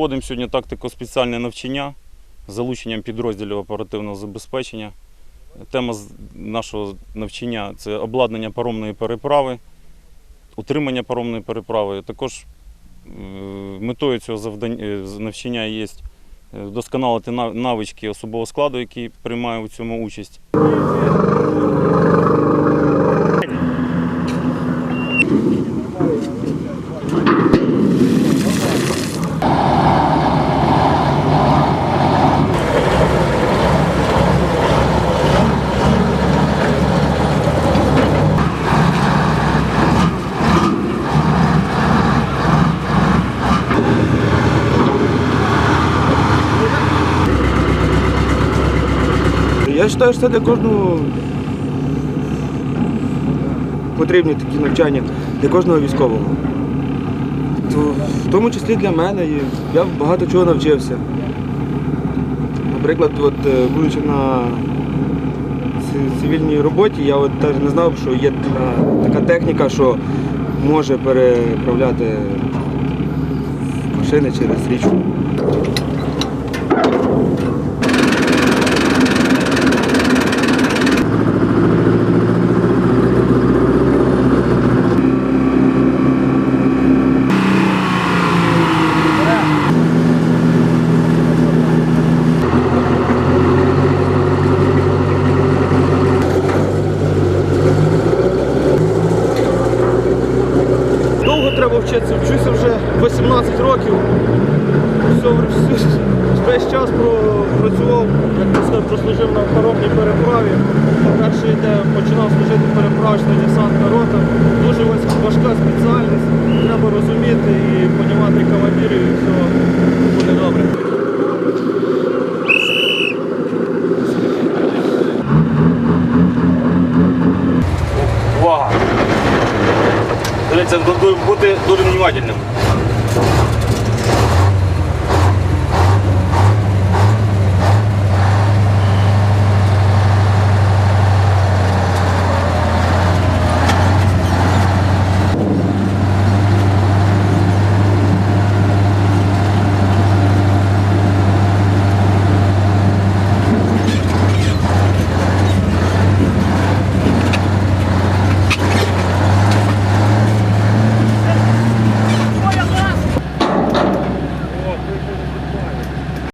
Проводимо сьогодні тактико-спеціальне навчання з залученням підрозділів оперативного забезпечення. Тема нашого навчання це обладнання паромної переправи, утримання паромної переправи. Також е, метою цього е, навчання є е, вдосконалити навички особового складу, який приймає у цьому участь. Я вважаю, що це для кожного потрібні такі навчання, для кожного військового. В тому числі для мене. Я багато чого навчився. Наприклад, от, е, будучи на цивільній роботі, я от навіть не знав, що є така, така техніка, що може переправляти машини через річку. Весь час працював, як ти сказав, прослужив на паромній переправі. Перший де починав служити переправочна десантна рота. Дуже важка спеціальність. Треба розуміти і розуміти командирів, і все буде добре. Увага! Дивіться, бути дуже внимательним.